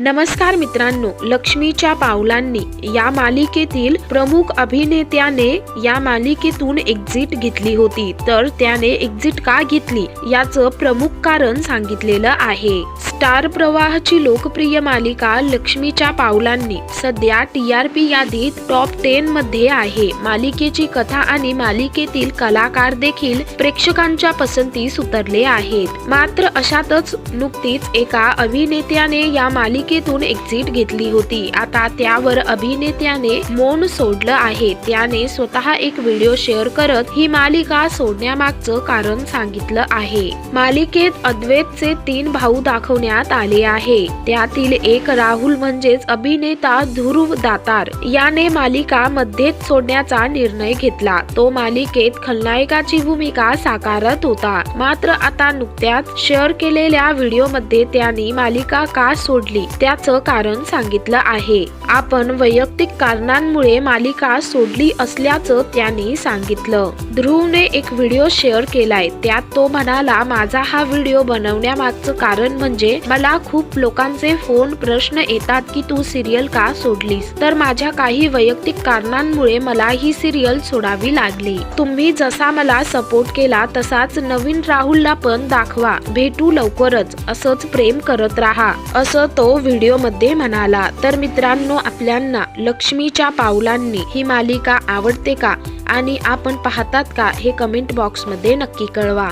नमस्कार मित्रांनो लक्ष्मीच्या पावलांनी या मालिकेतील प्रमुख अभिनेत्याने या मालिकेतून एक्झिट घेतली होती. तर त्याने एक्झिट का घेतली? याचं प्रमुख कारण सांगितलेलं आहे. स्टार प्रवाहाची लोकप्रिय मालिका लक्ष्मीच्या पावलांनी. सध्या टी आर पी यादीत टॉप टेन मध्ये आहे. मालिकेची कथा आणि मालिकेतील कलाकार देखील प्रेक्षकांच्या पसंतीस उतरले आहेत. मात्र अशातच नुकतीच एका अभिनेत्याने या मालिकेतून एक्झिट घेतली होती. आता त्यावर अभिनेत्याने मौन सोडलं आहे. त्याने स्वतः एक व्हिडिओ शेअर करत ही मालिका सोडण्यामागचं कारण सांगितलं आहे. मालिकेत अद्वैतचे तीन भाऊ करण्यात आले आहे. त्यातील एक राहुल म्हणजेच अभिनेता ध्रुव दातार. याने मालिका मध्येच सोडण्याचा निर्णय घेतला. तो मालिकेत खलनायकाची भूमिका साकारत होता. मात्र आता नुकत्याच शेअर केलेल्या व्हिडिओमध्ये त्यांनी मालिका का सोडली? त्याचं कारण सांगितलं आहे. आपण वैयक्तिक कारणांमुळे मालिका सोडली असल्याचं त्यांनी सांगितलं. ध्रुवने एक व्हिडिओ शेअर केलाय. त्यात तो म्हणाला माझा हा व्हिडिओ बनवण्यामागचं कारण म्हणजे मला खूप लोकांचे फोन प्रश्न येतात की तू सिरियल का सोडलीस? तर माझ्या काही वैयक्तिक कारणांमुळे मला ही सिरियल सोडावी लागली. तुम्ही जसा मला सपोर्ट केला तसाच नवीन राहुलला पण दाखवा. भेटू लवकरच. असंच प्रेम करत राहा. असं तो व्हिडिओमध्ये म्हणाला. तर मित्रांनो आपल्यांना लक्ष्मीच्या पावलांनी ही मालिका आवडते का? आणि आपण पाहतात का? हे कमेंट बॉक्समध्ये नक्की कळवा.